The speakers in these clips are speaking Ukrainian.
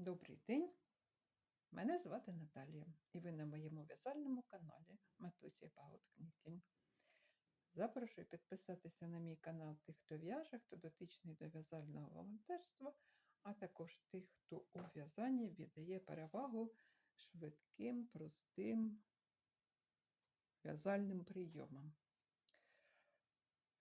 Добрий день! Мене звати Наталія, і ви на моєму в'язальному каналі Матусі Пауткнітінг. Запрошую підписатися на мій канал тих, хто в'яже, хто дотичний до в'язального волонтерства, а також тих, хто у в'язанні віддає перевагу швидким, простим в'язальним прийомам.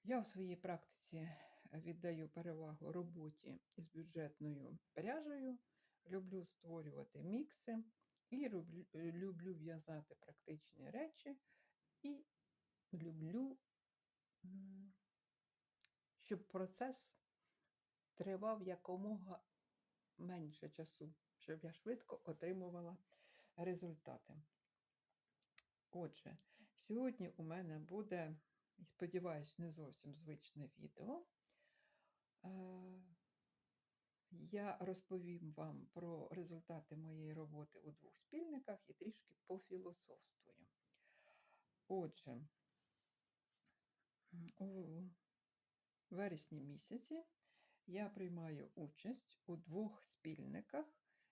Я в своїй практиці віддаю перевагу роботі із бюджетною пряжею. Люблю створювати мікси і люблю, люблю в'язати практичні речі, і люблю, щоб процес тривав якомога менше часу, щоб я швидко отримувала результати. Отже, сьогодні у мене буде, сподіваюсь, не зовсім звичне відео. Я розповім вам про результати моєї роботи у двох спільниках і трішки пофілософствую. Отже, у вересні місяці я приймаю участь у двох спільниках,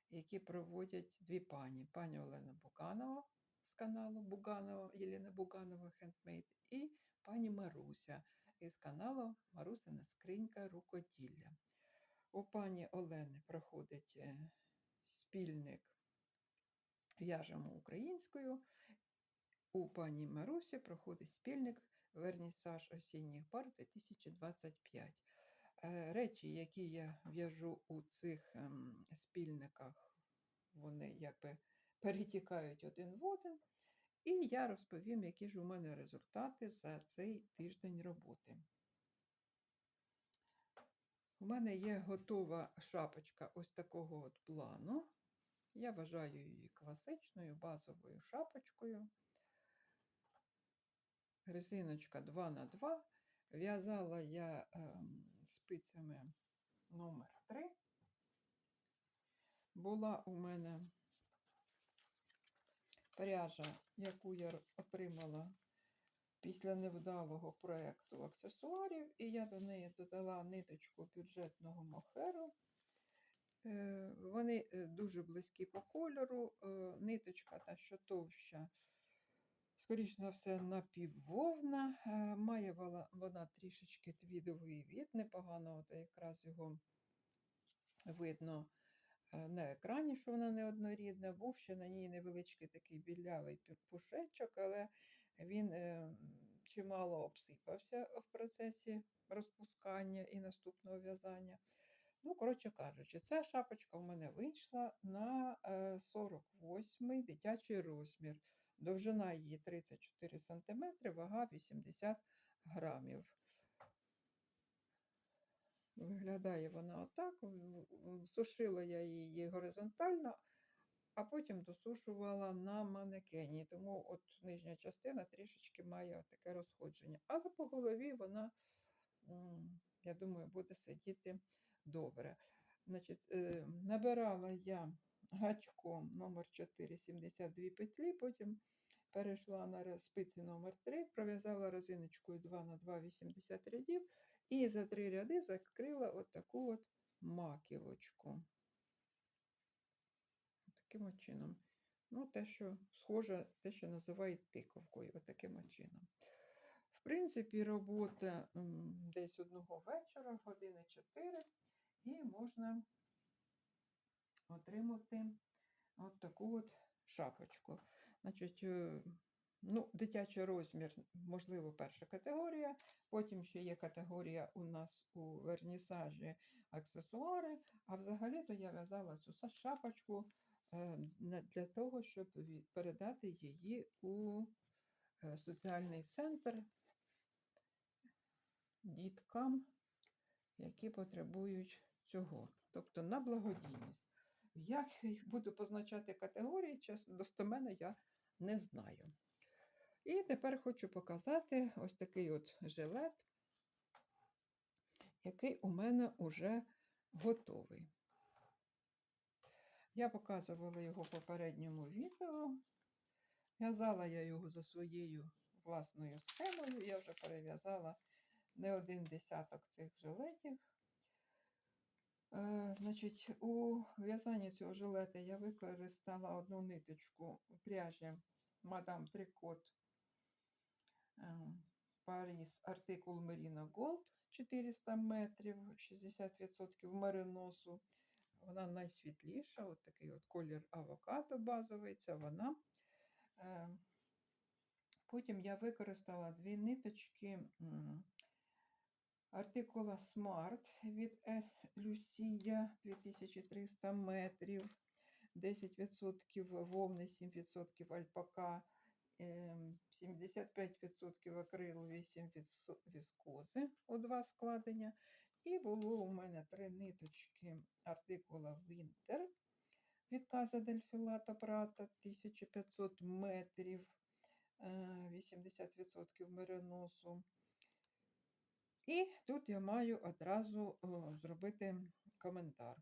які проводять дві пані: пані Олена Буганова з каналу Буганова, Єліна Буганова Хендмейд і пані Маруся із каналу Марусина Скринька Рукоділля. У пані Олени проходить е, спільник в'яжемо українською. У пані Марусі проходить спільник Вернісаж осінніх пар 2025. Е, Речі, які я в'яжу у цих ем, спільниках, вони якби перетікають один в один. І я розповім, які ж у мене результати за цей тиждень роботи. У мене є готова шапочка ось такого от плану. Я вважаю її класичною базовою шапочкою. Резиночка 2 на 2 В'язала я ем, спицями номер 3 Була у мене пряжа, яку я отримала після невдалого проєкту аксесуарів, і я до неї додала ниточку бюджетного мохеру. Е, Вони е, дуже близькі по кольору, е, ниточка та що товща, скоріш за все, напіввовна. Має вона, трішечки твідовий від, непогано, от якраз його видно на екрані, що вона неоднорідна. Був ще на ній невеличкий такий білявий пушечок, але він е, чимало обсипався в процесі розпускання і наступного в'язання. Ну, коротше кажучи, ця шапочка в мене вийшла на 48 дитячий розмір. Довжина її 34 см, вага 80 грамів. Виглядає вона отак. Сушила я її горизонтально, а потім досушувала на манекені. Тому от нижня частина трішечки має таке розходження. Але по голові вона, я думаю, буде сидіти добре. Значить, е, набирала я гачком номер 4 72 петлі, потім перейшла на спиці номер 3 пров'язала резиночкою 2 на 2 80 рядів і за три ряди закрила от таку от маківочку. Таким чином. Ну, те, що схоже, те, що називають тиковкою, от таким от чином. В принципі, робота десь одного вечора, години 4, і можна отримати от таку от шапочку. Значить, е, ну, дитячий розмір, можливо, перша категорія. Потім ще є категорія у нас у вернісажі аксесуари. А взагалі-то я в'язала цю шапочку для того, щоб передати її у е, соціальний центр діткам, які потребують цього. Тобто на благодійність. Як їх буду позначати категорії, чесно, достоменно я не знаю. І тепер хочу показати ось такий от жилет, який у мене вже готовий. Я показувала його в попередньому відео. В'язала я його за своєю власною схемою. Я вже перев'язала не один десяток цих жилетів. Е, Значить, у в'язанні цього жилета я використала одну ниточку пряжі Мадам Трикот Паріс артикул Merino Gold 400 метрів, 60% мериносу. Вона найсвітліша, от такий от колір авокадо базовий, це вона. Е, Потім я використала дві ниточки артикула Smart від S Lucia 2300 метрів, 10% вовни, 7% альпака, ем, 75% акрилу, 8% віскози у два складення. І було у мене три ниточки артикула Winter від Каза Дельфілата Прата 1500 метрів, е, 80% мериносу. І тут я маю одразу зробити коментар.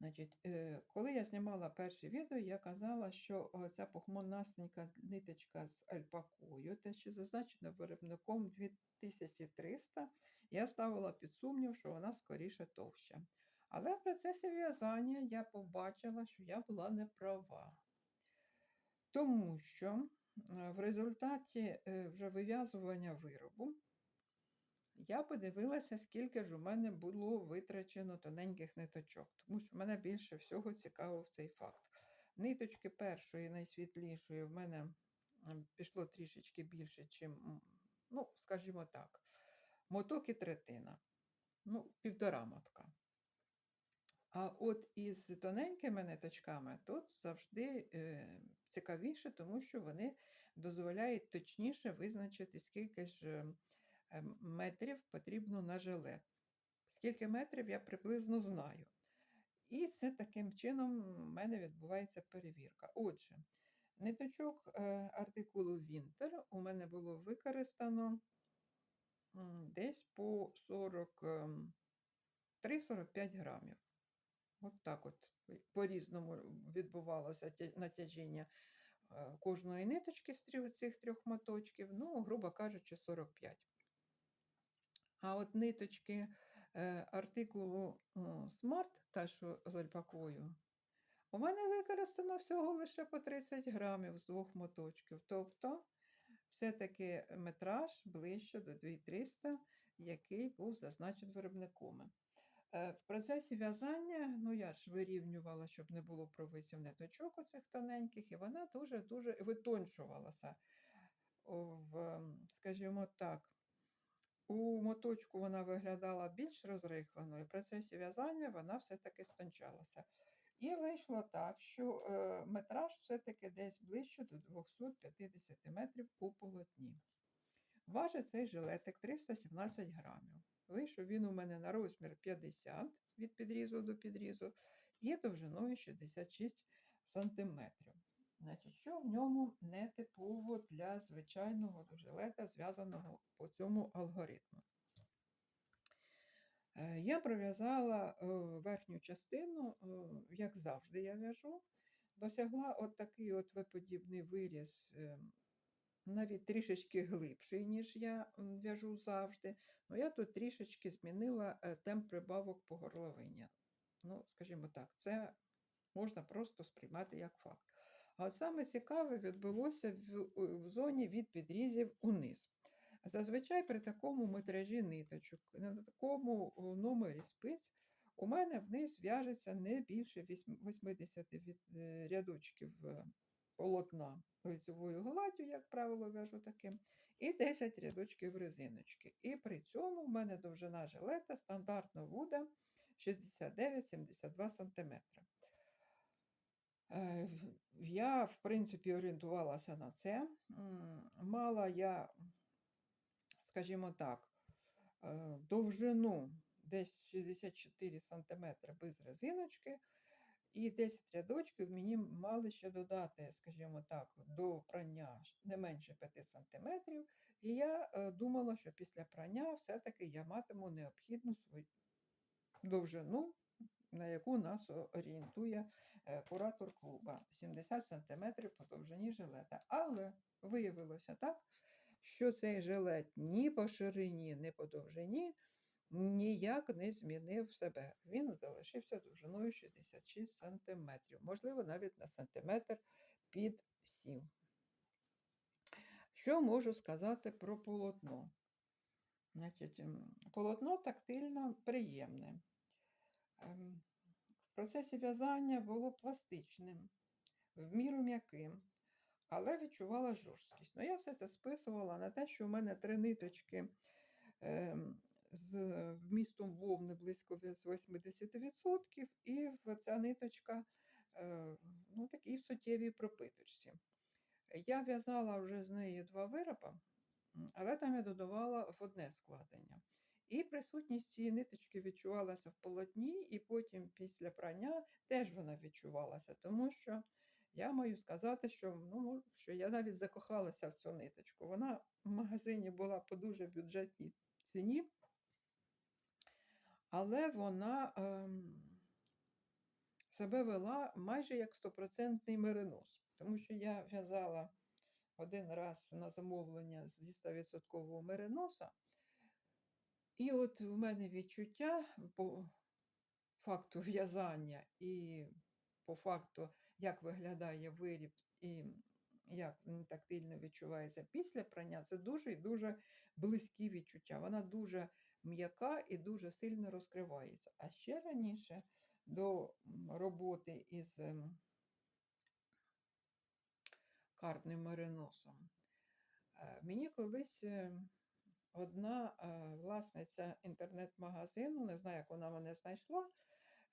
Значить, е, коли я знімала перше відео, я казала, що ця пухмонастенька ниточка з альпакою, те, що зазначено виробником 2300, я ставила під сумнів, що вона скоріше товща. Але в процесі в'язання я побачила, що я була не права. Тому що е, в результаті е, вже вив'язування виробу я подивилася, скільки ж у мене було витрачено тоненьких ниточок, тому що мене більше всього цікавив цей факт. Ниточки першої, найсвітлішої, в мене пішло трішечки більше, чим, ну, скажімо так, моток і третина, ну, півтора мотка. А от із тоненькими ниточками тут завжди е, цікавіше, тому що вони дозволяють точніше визначити, скільки ж метрів потрібно на жилет. Скільки метрів я приблизно знаю. І це таким чином в мене відбувається перевірка. Отже, ниточок е, артикулу Winter у мене було використано десь по 43-45 грамів. От так от по-різному відбувалося натяжіння е, кожної ниточки з цих трьох моточків, ну, грубо кажучи, 45. А от ниточки е, артикулу Smart, та що з альпакою, у мене використано всього лише по 30 грамів з двох моточків. Тобто, все-таки метраж ближче до 2300, який був зазначений виробником. Е, В процесі в'язання, ну я ж вирівнювала, щоб не було провисів ниточок оцих тоненьких, і вона дуже-дуже витончувалася. В, скажімо так, у моточку вона виглядала більш розрихленою, в процесі в'язання вона все-таки стончалася. І вийшло так, що е, метраж все-таки десь ближче до 250 метрів у полотні. Важить цей жилетик 317 грамів. Вийшов він у мене на розмір 50 від підрізу до підрізу і довжиною 66 сантиметрів. Значить, що в ньому не типово для звичайного жилета, зв'язаного по цьому алгоритму. Е, Я пров'язала е, верхню частину, е, як завжди я в'яжу, досягла от такий от виподібний виріз, навіть трішечки глибший, ніж я в'яжу завжди. Ну, я тут трішечки змінила темп прибавок по горловині. Ну, скажімо так, це можна просто сприймати як факт. А саме цікаве відбулося в, в зоні від підрізів униз. Зазвичай при такому метражі ниточок, на такому номері спиць, у мене вниз в'яжеться не більше 80 від, е, рядочків е, полотна лицевою гладдю, як правило, в'яжу таким, і 10 рядочків резиночки. І при цьому в мене довжина жилета стандартно буде 69-72 см. В- Я, в принципі, орієнтувалася на це. Мала я, скажімо так, е, довжину десь 64 см без резиночки, і 10 рядочків мені мали ще додати, скажімо так, до прання не менше 5 см. І я е, думала, що після прання все-таки я матиму необхідну свою довжину, на яку нас орієнтує куратор клуба 70 см по довжині жилета. Але виявилося так, що цей жилет ні по ширині, ні по довжині ніяк не змінив себе. Він залишився довжиною 66 см, можливо, навіть на сантиметр під сів. Що можу сказати про полотно? Значить, полотно тактильно приємне. Процесі в'язання було пластичним, в міру м'яким, але відчувала жорсткість. Ну, я все це списувала на те, що у мене три ниточки ем, з вмістом вовни близько 80%, і в ця ниточка е, ну, такій суттєвій пропиточці. Я в'язала вже з неї два вироби, але там я додавала в одне складення. І присутність цієї ниточки відчувалася в полотні, і потім після прання теж вона відчувалася, тому що я маю сказати, що, ну, що я навіть закохалася в цю ниточку. Вона в магазині була по дуже бюджетній ціні, але вона ем, себе вела майже як стопроцентний меринос, тому що я в'язала один раз на замовлення зі 100% мериноса. І от в мене відчуття по факту в'язання і по факту, як виглядає виріб і як тактильно відчувається після прання, це дуже і дуже близькі відчуття. Вона дуже м'яка і дуже сильно розкривається. А ще раніше до роботи із ем, картним мериносом. Е, Мені колись е, одна е, власниця інтернет-магазину, не знаю, як вона мене знайшла,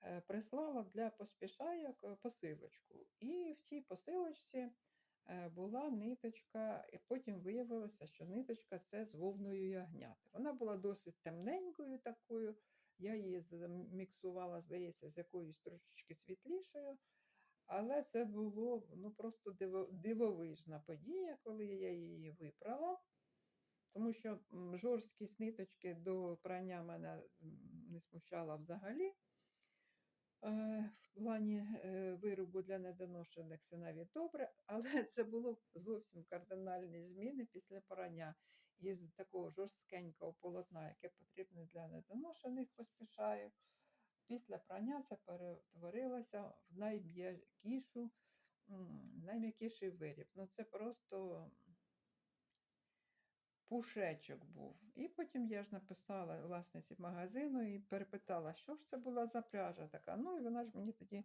е, прислала для поспішайок е, посилочку. І в тій посилочці була ниточка, і потім виявилося, що ниточка це з вовною ягняти. Вона була досить темненькою такою. Я її заміксувала, здається, з якоюсь трошечки світлішою. Але це було ну, просто дивовижна подія, коли я її випрала. Тому що жорсткість ниточки до прання мене не смущала взагалі. Е, В плані е, виробу для недоношених це навіть добре, але це було зовсім кардинальні зміни після прання. Із такого жорсткенького полотна, яке потрібне для недоношених, поспішаю. Після прання це перетворилося в найм'якішу, найм'якіший виріб. Ну, це просто пушечок був. І потім я ж написала власниці магазину і перепитала, що ж це була за пряжа така. Ну, і вона ж мені тоді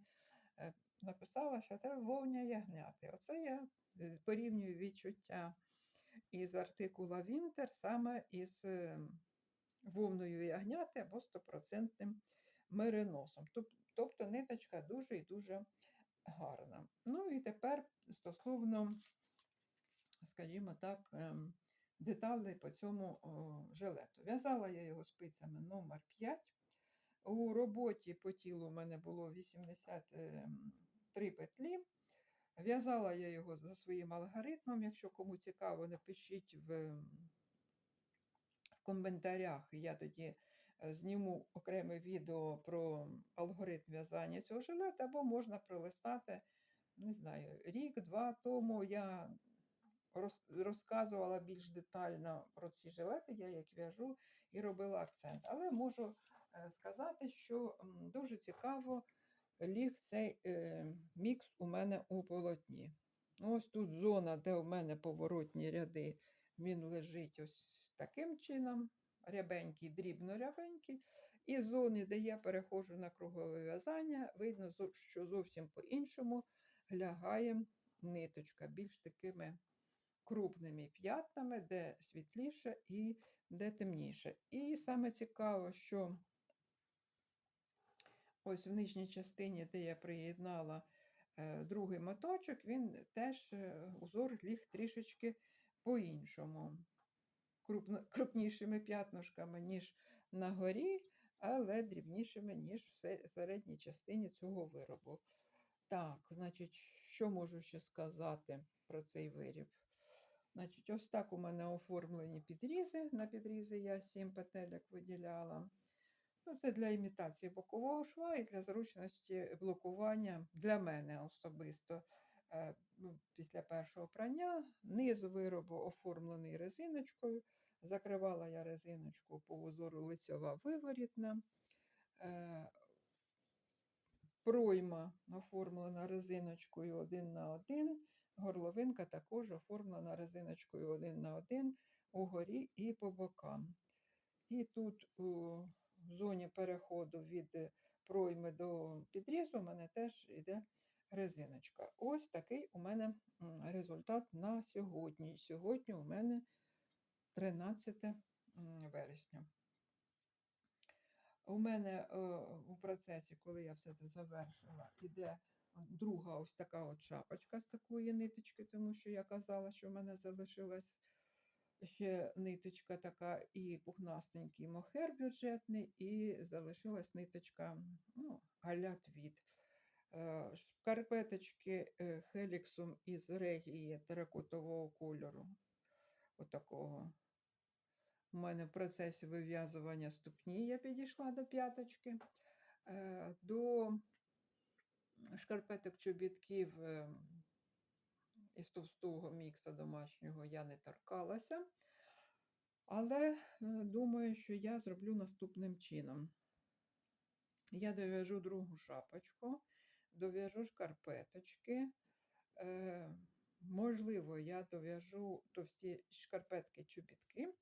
е, написала, що це вовня ягняти. Оце я е, порівнюю відчуття із артикула Вінтер саме із е, вовною ягняти або стопроцентним мериносом. Тобто ниточка дуже і дуже гарна. Ну і тепер стосовно, скажімо так, ем, деталей по цьому жилету. В'язала я його спицями номер 5. У роботі по тілу в мене було 83 петлі. В'язала я його за своїм алгоритмом. Якщо кому цікаво, напишіть в, в коментарях. Я тоді е, зніму окреме відео про алгоритм в'язання цього жилета, або можна пролистати, не знаю, рік-два тому я розказувала більш детально про ці жилети, я як в'яжу і робила акцент. Але можу е, сказати, що дуже цікаво ліг цей е, мікс у мене у полотні. Ось тут зона, де у мене поворотні ряди, він лежить ось таким чином, рябенький, дрібно-рябенький. І зони, де я переходжу на кругове в'язання, видно, що зовсім по-іншому лягає ниточка, більш такими крупними п'ятнами, де світліше і де темніше. І саме цікаво, що ось в нижній частині, де я приєднала е, другий моточок, він теж е, узор ліг трішечки по-іншому. Крупнішими п'ятнушками, ніж на горі, але дрібнішими, ніж в середній частині цього виробу. Так, значить, що можу ще сказати про цей виріб? Значить, ось так у мене оформлені підрізи. На підрізи я 7 петелек виділяла. Ну, це для імітації бокового шва і для зручності блокування для мене особисто. Е, ну, Після першого прання низ виробу оформлений резиночкою. Закривала я резиночку по узору лицьова виворітна. Е, Пройма оформлена резиночкою один на один. Горловинка також оформлена резиночкою один на один угорі і по бокам. І тут у зоні переходу від е, пройми до підрізу у мене теж йде резиночка. Ось такий у мене результат на сьогодні. Сьогодні у мене 13 вересня. У мене е, у процесі, коли я все це завершила, іде друга ось така от шапочка з такої ниточки, тому що я казала, що в мене залишилась ще ниточка така і пухнастенький мохер бюджетний, і залишилась ниточка ну, а-ля твіт. Е, Шкарпеточки е, хеліксом із регії теракотового кольору. Отакого. У мене в процесі вив'язування ступні я підійшла до п'яточки. Е, До шкарпеток чобітків е, із товстого мікса домашнього я не торкалася. Але е, думаю, що я зроблю наступним чином. Я дов'яжу другу шапочку, дов'яжу шкарпеточки. Е, можливо, я дов'яжу товсті шкарпетки чобітки, е,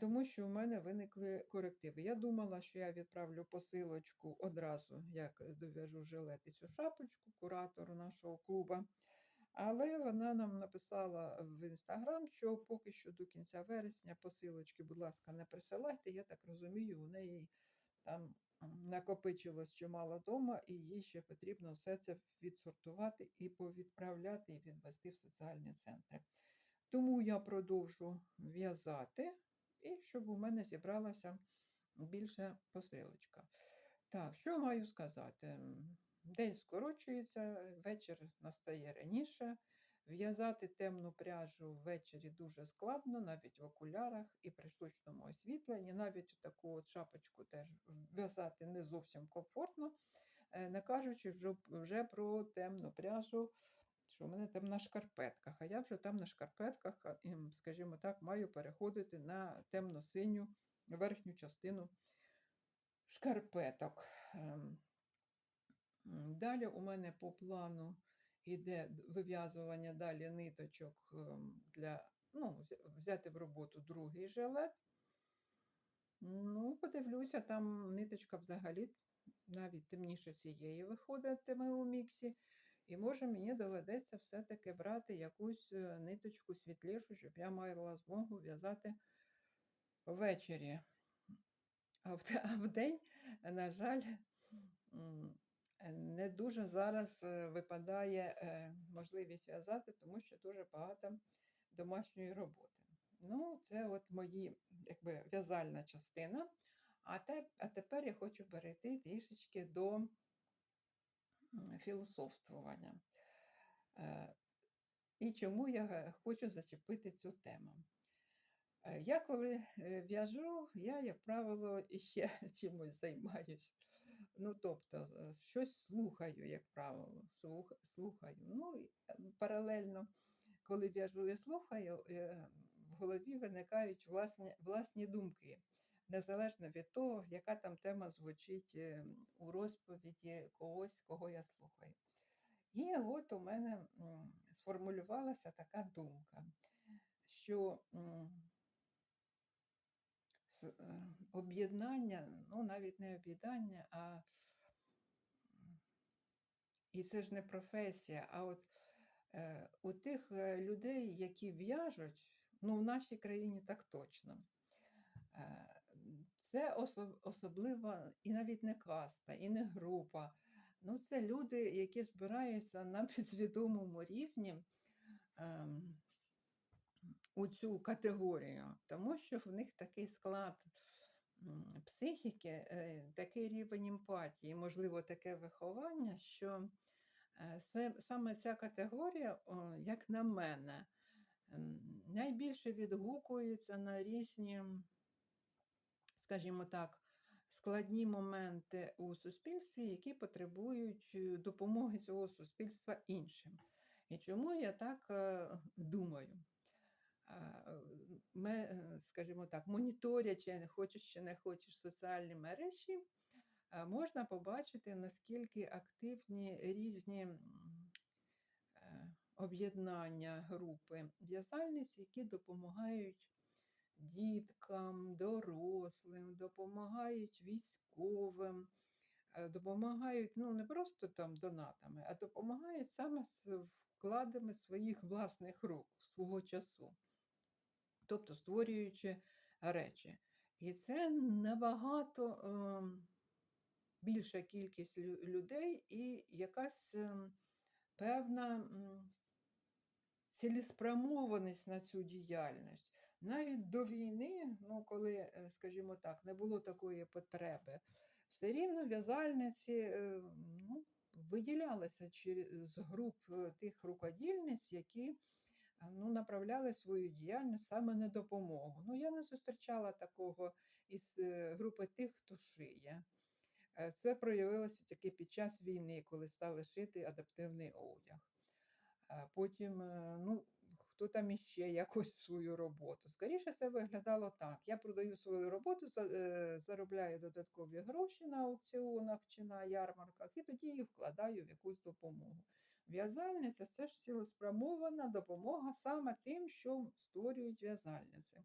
тому що у мене виникли корективи. Я думала, що я відправлю посилочку одразу, як дов'яжу жилет і цю шапочку куратору нашого клуба. Але вона нам написала в інстаграм, що поки що до кінця вересня посилочки, будь ласка, не присилайте. Я так розумію, у неї там накопичилось чимало дома, і їй ще потрібно все це відсортувати і повідправляти, і відвести в соціальні центри. Тому я продовжу в'язати, і щоб у мене зібралася більше посилочка. Так, що маю сказати? День скорочується, вечір настає раніше. В'язати темну пряжу ввечері дуже складно, навіть в окулярах і при штучному освітленні. Навіть таку от шапочку теж в'язати не зовсім комфортно, е, не кажучи вже, вже про темну пряжу, що в мене там на шкарпетках. А я вже там на шкарпетках, ем, скажімо так, маю переходити на темно-синю верхню частину шкарпеток. Ем, Далі у мене по плану йде вив'язування далі ниточок ем, для ну, взяти в роботу другий жилет. Ну, подивлюся, там ниточка взагалі навіть темніше цієї виходить у міксі. І може мені доведеться все-таки брати якусь е, ниточку світлішу, щоб я мала змогу в'язати ввечері. А в, а вдень, на жаль, не дуже зараз е, випадає е, можливість в'язати, тому що дуже багато домашньої роботи. Ну, це от мої якби, в'язальна частина. А, те, а тепер я хочу перейти трішечки до філософствування. Е, І чому я е, хочу зачепити цю тему? Е, Я коли в'яжу, я, як правило, іще чимось займаюсь. Ну, тобто, щось слухаю, як правило, слух, слухаю. Ну, паралельно, коли в'яжу і слухаю, в голові виникають власні, власні думки, незалежно від того, яка там тема звучить е, у розповіді когось, кого я слухаю. І от у мене сформулювалася така думка, що е, об'єднання, ну навіть не об'єднання, а і це ж не професія, а от е, у тих людей, які в'яжуть, ну в нашій країні так точно. Це осо- особлива і навіть не каста, і не група. Ну, це люди, які збираються на підсвідомому рівні ем, у цю категорію, тому що в них такий склад психіки, е, такий рівень емпатії, можливо, таке виховання, що е, саме ця категорія, о, як на мене, м, найбільше відгукується на різні, скажімо так, складні моменти у суспільстві, які потребують е, допомоги цього суспільства іншим. І чому я так е, думаю? е, ме- скажімо так, моніторячи, хочеш чи не хочеш соціальні мережі, е, можна побачити, наскільки активні різні е, об'єднання групи в'язальниць, які допомагають діткам, дорослим, допомагають військовим, е, допомагають ну, не просто там донатами, а допомагають саме з вкладами своїх власних рук, свого часу, тобто створюючи речі. І це набагато ем, більша кількість людей і якась ем, певна цілеспрямованість на цю діяльність. Навіть до війни, ну коли, е, скажімо так, не було такої потреби, все рівно в'язальниці е, ну, виділялися з груп е, тих рукодільниць, які ну, направляли свою діяльність саме на допомогу. Ну, я не зустрічала такого із групи тих, хто шиє. Це проявилося тільки під час війни, коли стали шити адаптивний одяг. Потім, ну, хто там іще якось свою роботу. Скоріше це виглядало так. Я продаю свою роботу, е, заробляю додаткові гроші на аукціонах чи на ярмарках, і тоді їх вкладаю в якусь допомогу. В'язальниця це ж цілеспрямована допомога саме тим, що створюють в'язальниці.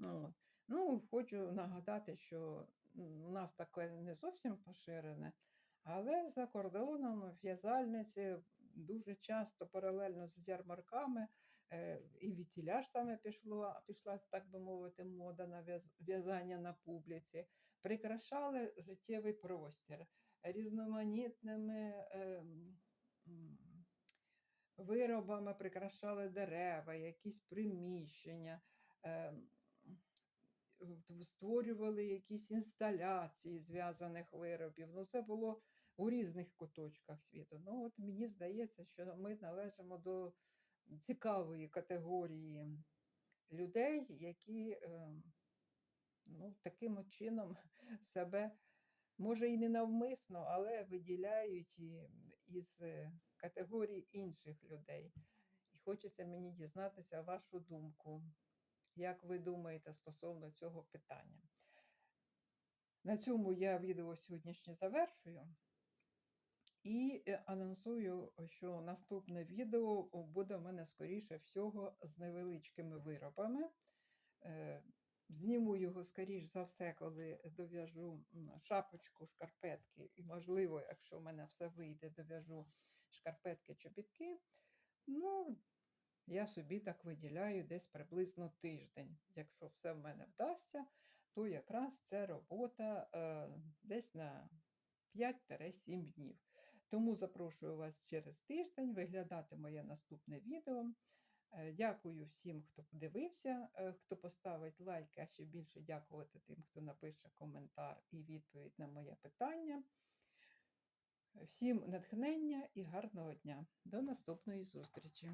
От. Ну, хочу нагадати, що у нас таке не зовсім поширене, але за кордоном в'язальниці дуже часто паралельно з ярмарками е, і вітіля ж саме пішло, пішла, так би мовити, мода на в'язання на публіці, прикрашали життєвий простір різноманітними. ем, Виробами прикрашали дерева, якісь приміщення, ем, створювали якісь інсталяції зв'язаних виробів. Ну, це було у різних куточках світу. Ну, от мені здається, що ми належимо до цікавої категорії людей, які ем, ну, таким чином себе, може, і не навмисно, але виділяють із е, категорії інших людей. І хочеться мені дізнатися вашу думку. Як ви думаєте стосовно цього питання? На цьому я відео сьогоднішнє завершую. І е, анонсую, що наступне відео буде в мене, скоріше всього, з невеличкими виробами. Зніму його, скоріш за все, коли дов'яжу шапочку, шкарпетки, і, можливо, якщо в мене все вийде, дов'яжу шкарпетки, чобітки. Ну, я собі так виділяю десь приблизно тиждень. Якщо все в мене вдасться, то якраз це робота е, десь на 5-7 днів. Тому запрошую вас через тиждень виглядати моє наступне відео. Е, Дякую всім, хто подивився, е, хто поставить лайк, а ще більше дякувати тим, хто напише коментар і відповідь на моє питання. Всім натхнення і гарного дня. До наступної зустрічі!